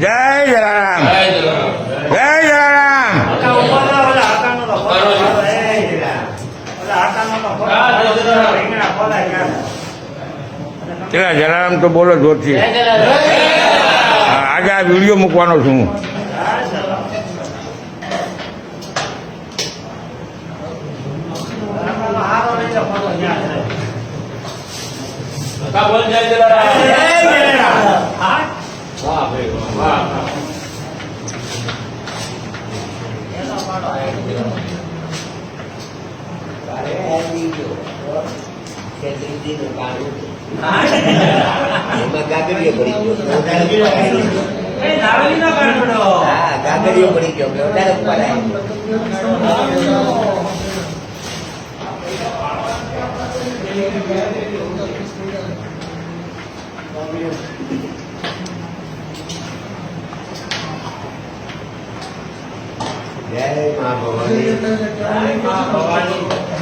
જય જલારામ. જય જલારામ. પેલા જલારામ. તો બોલો જોરથી. આજે આ વીડિયો મૂકવાનો છું હું. બોલ જય જલારામ. ગાગડીઓ પડી ગયો હા ગાગડીઓ પડી ગયો Yay, mga bawali. Yay, mga bawali.